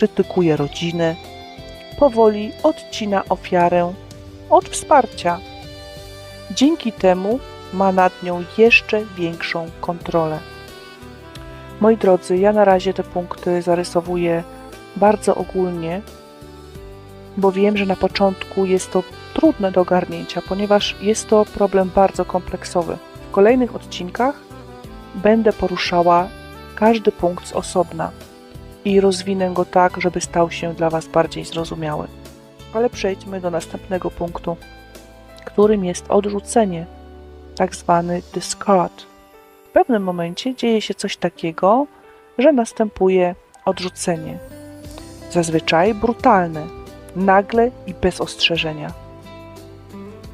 krytykuje rodzinę, powoli odcina ofiarę od wsparcia. Dzięki temu ma nad nią jeszcze większą kontrolę. Moi drodzy, ja na razie te punkty zarysowuję bardzo ogólnie, bo wiem, że na początku jest to trudne do ogarnięcia, ponieważ jest to problem bardzo kompleksowy. W kolejnych odcinkach będę poruszała każdy punkt z osobna i rozwinę go tak, żeby stał się dla Was bardziej zrozumiały. Ale przejdźmy do następnego punktu, którym jest odrzucenie, tak zwany discard. W pewnym momencie dzieje się coś takiego, że następuje odrzucenie. Zazwyczaj brutalne, nagle i bez ostrzeżenia.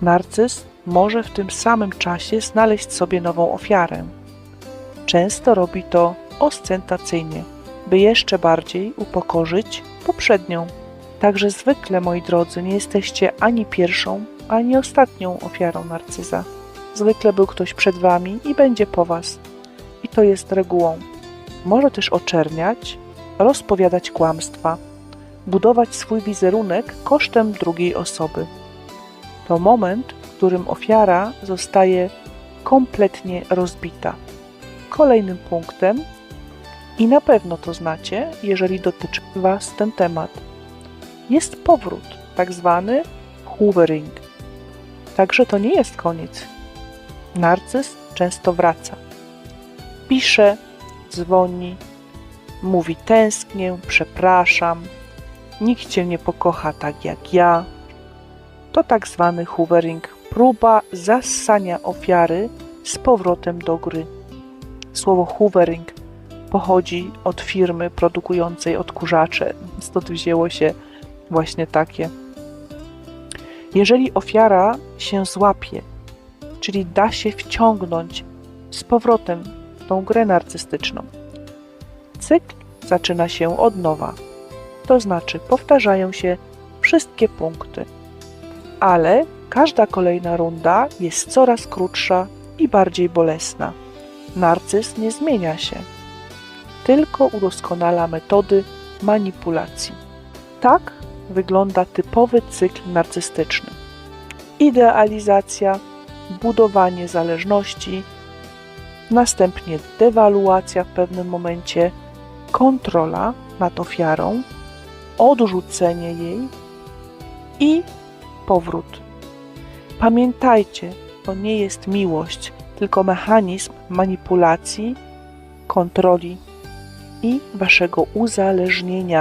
Narcyz może w tym samym czasie znaleźć sobie nową ofiarę. Często robi to ostentacyjnie, by jeszcze bardziej upokorzyć poprzednią. Także zwykle, moi drodzy, nie jesteście ani pierwszą, ani ostatnią ofiarą narcyza. Zwykle był ktoś przed wami i będzie po was. I to jest regułą. Może też oczerniać, rozpowiadać kłamstwa, budować swój wizerunek kosztem drugiej osoby. To moment, w którym ofiara zostaje kompletnie rozbita. Kolejnym punktem, i na pewno to znacie, jeżeli dotyczy Was ten temat, jest powrót, tak zwany hoovering. Także to nie jest koniec. Narcyz często wraca. Pisze, dzwoni, mówi tęsknię, przepraszam, nikt cię nie pokocha tak jak ja. To tak zwany hoovering, próba zassania ofiary z powrotem do gry. Słowo hoovering pochodzi od firmy produkującej odkurzacze, stąd wzięło się właśnie takie. Jeżeli ofiara się złapie, czyli da się wciągnąć z powrotem w tą grę narcystyczną, cykl zaczyna się od nowa. To znaczy powtarzają się wszystkie punkty, ale każda kolejna runda jest coraz krótsza i bardziej bolesna. Narcyz nie zmienia się, tylko udoskonala metody manipulacji. Tak wygląda typowy cykl narcystyczny. Idealizacja, budowanie zależności, następnie dewaluacja w pewnym momencie, kontrola nad ofiarą, odrzucenie jej i powrót. Pamiętajcie, to nie jest miłość, tylko mechanizm manipulacji, kontroli i waszego uzależnienia.